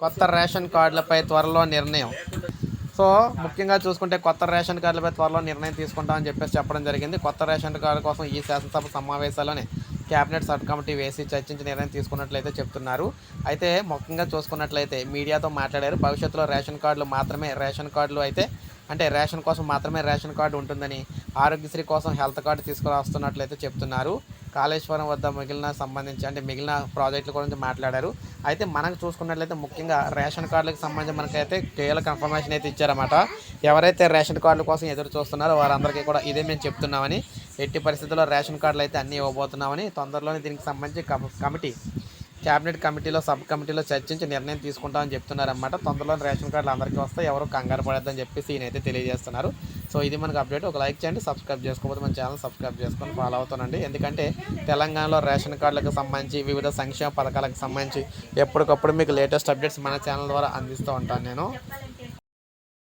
కొత్త రేషన్ కార్డులపై త్వరలో నిర్ణయం. సో ముఖ్యంగా చూసుకుంటే కొత్త రేషన్ కార్డులపై త్వరలో నిర్ణయం తీసుకుంటామని చెప్పేసి చెప్పడం జరిగింది. కొత్త రేషన్ కార్డు కోసం ఈ శాసనసభ సమావేశాలని క్యాబినెట్ సబ్ కమిటీ వేసి చర్చించి నిర్ణయం తీసుకున్నట్లయితే చెప్తున్నారు. అయితే ముఖ్యంగా చూసుకున్నట్లయితే మీడియాతో మాట్లాడారు. భవిష్యత్తులో రేషన్ కార్డులు మాత్రమే రేషన్ కార్డులు అయితే అంటే రేషన్ కోసం మాత్రమే రేషన్ కార్డు ఉంటుందని ఆరోగ్యశ్రీ కోసం హెల్త్ కార్డు తీసుకురాస్తున్నట్లయితే చెప్తున్నారు. కాళేశ్వరం వద్ద మిగిలిన సంబంధించి అంటే మిగిలిన ప్రాజెక్టుల గురించి మాట్లాడారు. అయితే మనకు చూసుకున్నట్లయితే ముఖ్యంగా రేషన్ కార్డులకు సంబంధించి మనకైతే కీలక ఇన్ఫర్మేషన్ అయితే ఇచ్చారన్నమాట. ఎవరైతే రేషన్ కార్డుల కోసం ఎదురు చూస్తున్నారో వారందరికీ కూడా ఇదే మేము చెప్తున్నామని ఎట్టి పరిస్థితుల్లో రేషన్ కార్డులు అయితే అన్నీ ఇవ్వబోతున్నామని తొందరలోనే దీనికి సంబంధించి కమిటీ క్యాబినెట్ కమిటీలో సబ్ కమిటీలో చర్చించి నిర్ణయం తీసుకుంటామని చెప్తున్నారన్నమాట. తొందరలో రేషన్ కార్డులు అందరికీ వస్తాయి. ఎవరు కంగారు పడద్దని చెప్పేసి ఈయనైతే తెలియజేస్తున్నారు. సో ఇది మనకు అప్డేట్. ఒక లైక్ చేయండి సబ్స్క్రైబ్ చేసుకోకపోతే మన ఛానల్ సబ్స్క్రైబ్ చేసుకొని ఫాలో అవుతానండి. ఎందుకంటే తెలంగాణలో రేషన్ కార్డులకు సంబంధించి వివిధ సంక్షేమ పథకాలకు సంబంధించి ఎప్పటికప్పుడు మీకు లేటెస్ట్ అప్డేట్స్ మన ఛానల్ ద్వారా అందిస్తూ ఉంటాను నేను.